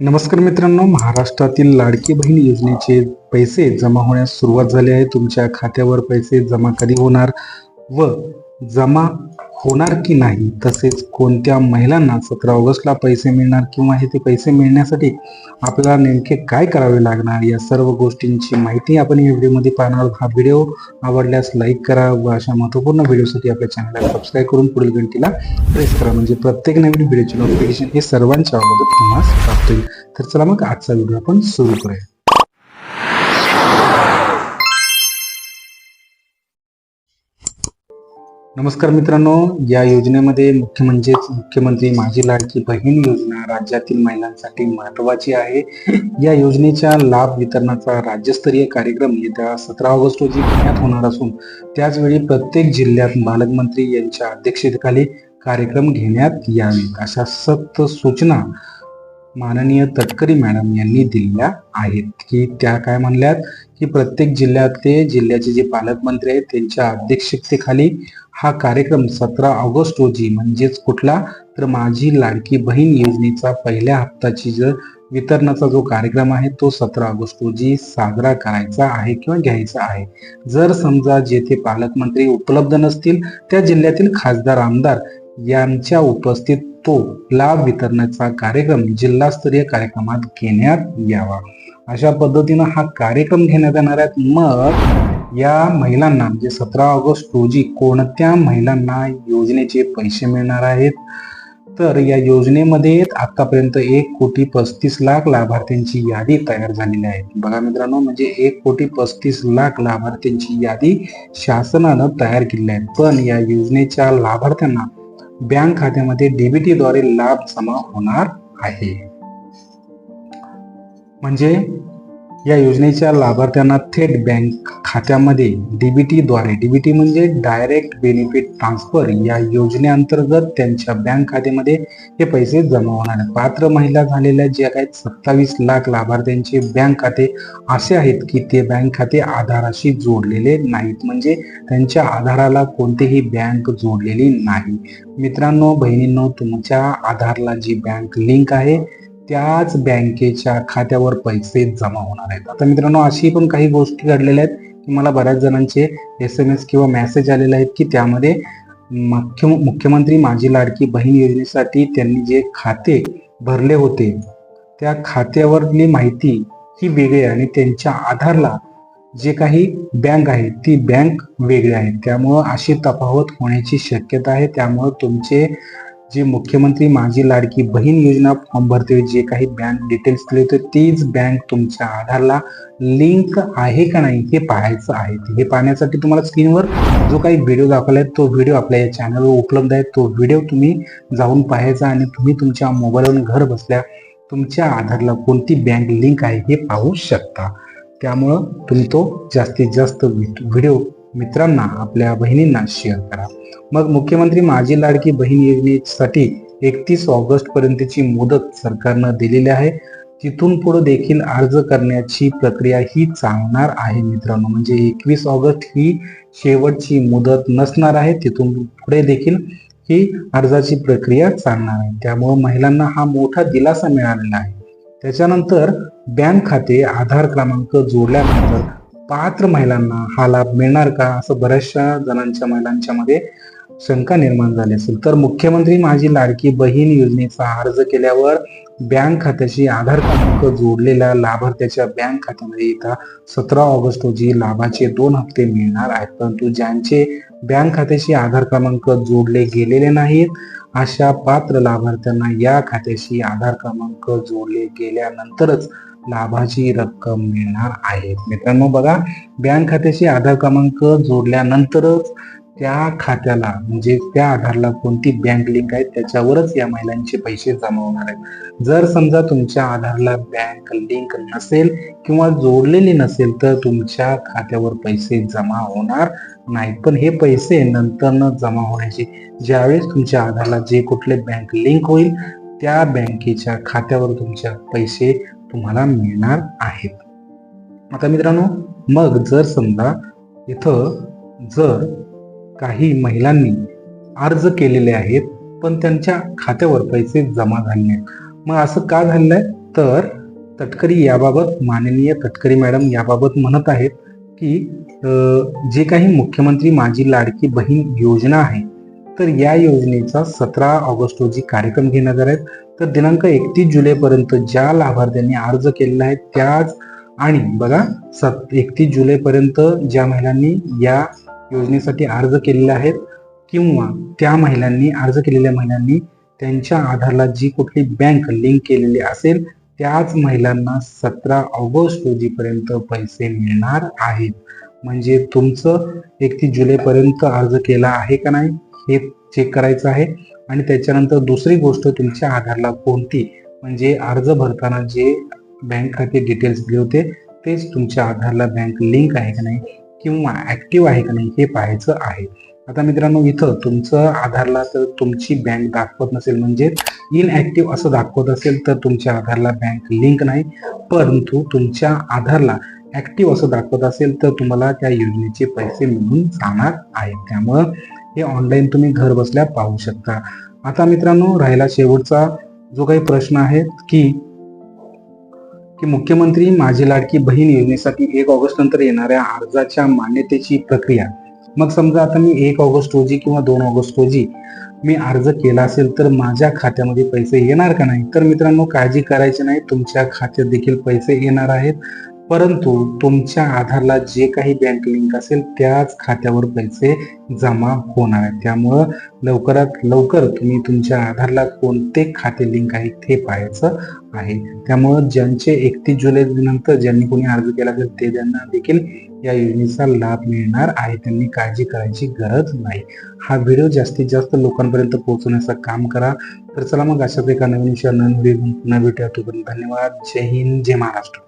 नमस्कार मित्रांनो महाराष्ट्रातील लाडकी बहीण योजनेचे पैसे जमा होण्यास सुरुवात झाली आहे. तुमच्या खात्यावर पैसे जमा कधी होणार व जमा होणार की नाही तसेच कोणत्या महिलांना सतरा ऑगस्टला पैसे मिळणार किंवा हे ते पैसे मिळण्यासाठी आपल्याला नेमके काय करावे लागणार या सर्व गोष्टींची माहिती आपण या व्हिडिओमध्ये पाहणार आहोत. हा व्हिडिओ आवडल्यास लाईक करा व अशा महत्त्वपूर्ण व्हिडिओसाठी आपल्या चॅनलला सबस्क्राईब करून पुढील घंटीला प्रेस करा. म्हणजे प्रत्येक नवीन व्हिडिओचे नोटिफिकेशन हे सर्वांच्या अगोदर तुम्हाला प्राप्त होईल. तर चला मग आजचा व्हिडिओ आपण सुरू करूया. नमस्कार मित्रांनो या योजनेमध्ये मुख्य म्हणजेच मुख्यमंत्री माझी लाडकी बहीण योजना राज्यातील महिलांसाठी महत्वाची आहे. या योजनेच्या लाभ वितरणाचा राज्यस्तरीय कार्यक्रम येत्या सतरा ऑगस्ट रोजी पुण्यात होणार असून त्याचवेळी प्रत्येक जिल्ह्यात बालकमंत्री यांच्या अध्यक्षतेखाली कार्यक्रम घेण्यात यावे अशा सक्त सूचना माननीय तटकरी मॅडम यांनी दिल्या आहेत. की त्या काय म्हणल्यात? की प्रत्येक जिल्ह्यातले जिल्ह्याचे जे पालकमंत्री आहेत त्यांच्या अध्यक्षतेखाली हा कार्यक्रम सतरा ऑगस्ट रोजी म्हणजेच कुठला? तर माझी लाडकी बहीण योजनेचा पहिल्या हप्ताची जर वितरणाचा जो कार्यक्रम आहे तो सतरा ऑगस्ट रोजी साजरा करायचा आहे किंवा घ्यायचा आहे. जर समजा जेथे पालकमंत्री उपलब्ध नसतील त्या जिल्ह्यातील खासदार आमदार यांच्या उपस्थित तो लाभ वितरणाचा कार्यक्रम जिल्हास्तरीय कार्यक्रमात घेण्यात यावा. अशा पद्धतीनं हा कार्यक्रम घेण्यात येणार आहे. मग या महिलांना म्हणजे सतरा ऑगस्ट रोजी कोणत्या महिलांना योजनेचे पैसे मिळणार आहेत? तर या योजनेमध्ये आतापर्यंत एक कोटी पस्तीस लाख लाभार्थ्यांची यादी तयार झालेली आहे. बघा मित्रांनो म्हणजे एक कोटी पस्तीस लाख लाभार्थ्यांची यादी शासनानं तयार केली आहे. पण या योजनेच्या लाभार्थ्यांना बँक खात्यामध्ये डीबीटीद्वारे लाभ जमा होणार आहे. म्हणजे या योजनेच्या लाभार्थ्यांना थेट बँक खात्यामध्ये डीबीटी द्वारे. डीबीटी म्हणजे डायरेक्ट बेनिफिट ट्रान्सफर या योजनेअंतर्गत त्यांच्या बँक खात्यामध्ये हे पैसे जमा होणार. आहेत पात्र महिला झालेल्या जे आहेत सत्तावीस लाख लाभार्थ्यांचे बँक खाते असे आहेत की ते बँक खाते आधाराशी जोडलेले नाहीत. म्हणजे त्यांच्या आधाराला कोणतीही बँक जोडलेली नाही. मित्रांनो बहिणींनो तुमच्या आधारला जी बँक लिंक आहे त्याच बँकेच्या खात्यावर पैसे जमा होणार आहेत. आता मित्रांनो अशी पण काही गोष्टी घडलेल्या आहेत की मला बऱ्याच जणांचे एस एम एस किंवा मेसेज आलेले आहेत की त्यामध्ये मुख्य मुख्यमंत्री माझी लाडकी बहीण योजनेसाठी त्यांनी जे खाते भरले होते त्या खात्यावरली माहिती ही वेगळी आहे आणि त्यांच्या आधारला जे काही बँक आहे ती बँक वेगळी आहे. त्यामुळं अशी तफावत होण्याची शक्यता आहे. त्यामुळं तुमचे जे मुख्यमंत्री माझी लाडकी बहीण योजना फॉर्म भरते जे काही बँक डिटेल्स दिले होते तीच बँक तुमच्या आधारला लिंक आहे का नाही हे पाहायचं आहे. हे पाहण्यासाठी तुम्हाला स्क्रीनवर जो काही व्हिडिओ दाखवला आहे तो व्हिडिओ आपल्या या चॅनलवर उपलब्ध आहे. तो व्हिडिओ तुम्ही जाऊन पाहायचा आणि तुम्ही तुमच्या मोबाईलवरून घर बसल्या तुमच्या आधारला कोणती बँक लिंक आहे हे पाहू शकता. त्यामुळं तुम्ही तो जास्तीत जास्त व्हिडिओ मित्रांना आपल्या बहिणींना शेअर करा. मग मुख्यमंत्री माझी लाडकी बहीण योजनेसाठी एकतीस ऑगस्ट पर्यंतची मुदत सरकारनं दिलेली आहे. तिथून पुढे देखील अर्ज करण्याची प्रक्रिया ही चालणार आहे मित्रांनो. म्हणजे एकवीस ऑगस्ट ही शेवटची मुदत नसणार आहे. तिथून पुढे देखील ही अर्जाची प्रक्रिया चालणार आहे. त्यामुळे महिलांना हा मोठा दिलासा मिळालेला आहे. त्याच्यानंतर बँक खाते आधार क्रमांक जोडल्यानंतर पात्र महिलांना हा लाभ मिळणार का? असं बऱ्याचशा जणांच्या महिलांच्या मध्ये शंका निर्माण झाली असेल. तर मुख्यमंत्री माझी लाडकी बहीण योजनेचा अर्ज केल्यावर बँक खात्याशी आधार क्रमांक जोडलेल्या लाभार्थ्याच्या बँक खात्यामध्ये येत्या सतरा ऑगस्ट रोजी लाभाचे दोन हप्ते मिळणार आहेत. परंतु ज्यांचे बँक खात्याशी आधार क्रमांक जोडले गेलेले नाहीत अशा पात्र लाभार्थ्यांना या खात्याशी आधार क्रमांक जोडले गेल्यानंतरच लाभाची रक्कम मिळणार आहे. मित्रांनो बघा बँक खात्याशी आधार क्रमांक जोडल्यानंतरच त्या खात्याला म्हणजे त्या आधारला कोणती बँक लिंक आहे त्याच्यावरच या महिलांचे पैसे जमा होणार आहेत. जर समजा तुमच्या आधारला बँक लिंक नसेल किंवा जोडलेली नसेल तर तुमच्या खात्यावर पैसे जमा होणार नाही पण हे पैसे नंतर जमा होण्याचे ज्यावेळेस तुमच्या आधारला जे कुठले बँक लिंक होईल त्या बँकेच्या खात्यावर तुमच्या पैसे तुम्हाला मिळणार आहेत. आता मित्रांनो मग जर समजा इथं जर काही महिलांनी अर्ज केलेले आहेत पण त्यांच्या खात्यावर पैसे जमा झाले नाहीत. मग असं का झालेलं आहे तर तटकरी याबाबत माननीय तटकरी मॅडम याबाबत म्हणत आहेत की जे काही मुख्यमंत्री माझी लाडकी बहीण योजना आहे तर या योजनेचा सतरा ऑगस्ट रोजी कार्यक्रम घेण्यात आला आहे. तर दिनांक एकतीस जुलैपर्यंत ज्या लाभार्थ्यांनी अर्ज केलेला आहे त्याच आणि बघा सत एकतीस जुलैपर्यंत ज्या महिलांनी या योजनेसाठी अर्ज केलेले आहेत किंवा त्या महिलांनी अर्ज केलेल्या महिलांनी त्यांच्या आधारला जी कुठली बँक लिंक केलेली असेल त्याच महिलांना सतरा ऑगस्ट रोजीपर्यंत पैसे मिळणार आहेत. म्हणजे तुमचं एकतीस जुलैपर्यंत अर्ज केला आहे का नाही हे चेक करायचं आहे. आणि त्याच्यानंतर दुसरी गोष्ट तुमच्या आधारला कोणती? म्हणजे अर्ज भरताना जे बँक खाते डिटेल्स दिले होते तेच तुमच्या आधारला बँक लिंक आहे का नाही किंवा ऍक्टिव्ह आहे का नाही हे पाहायचं आहे. आता मित्रांनो इथं तुमचं आधारला तर तुमची बँक दाखवत नसेल. म्हणजे इनऍक्टिव्ह असं दाखवत असेल तर तुमच्या आधारला बँक लिंक नाही. परंतु तुमच्या आधारला ऍक्टिव्ह असं दाखवत असेल तर तुम्हाला त्या योजनेचे पैसे मिळून जाणार आहेत. त्यामुळं हे ऑनलाईन तुम्ही घर बसल्या पाहू शकता. आता मित्रांनो राहिला शेवटचा जो काही प्रश्न आहे की की मुख्यमंत्री माझी लाडकी बहीण योजनेसाठी एक ऑगस्ट नंतर येणाऱ्या अर्जाच्या मान्यतेची प्रक्रिया. मग समजा आता मी एक ऑगस्ट रोजी किंवा दोन ऑगस्ट रोजी मी अर्ज केला असेल तर माझ्या खात्यामध्ये पैसे येणार का नाही? तर मित्रांनो काळजी करायची नाही. तुमच्या खात्यात देखील पैसे येणार आहेत. परंतु तुमच्या आधारला जे काही बँक लिंक असेल त्याच खात्यावर पैसे जमा होणार आहेत. त्यामुळं लवकरात लवकर तुम्ही तुमच्या आधारला कोणते खाते लिंक आहे ते पाहायचं आहे. त्यामुळं ज्यांचे एकतीस जुलै नंतर ज्यांनी कोणी अर्ज केला असेल ते त्यांना देखील या योजनेचा लाभ मिळणार आहे. त्यांनी काळजी करायची गरज नाही. हा व्हिडिओ जास्तीत जास्त लोकांपर्यंत पोहोचवण्याचं काम करा. तर चला मग अशाच एका नवीन विषया नवीन भेटूया तोपर्यंत धन्यवाद. जय हिंद. जय महाराष्ट्र.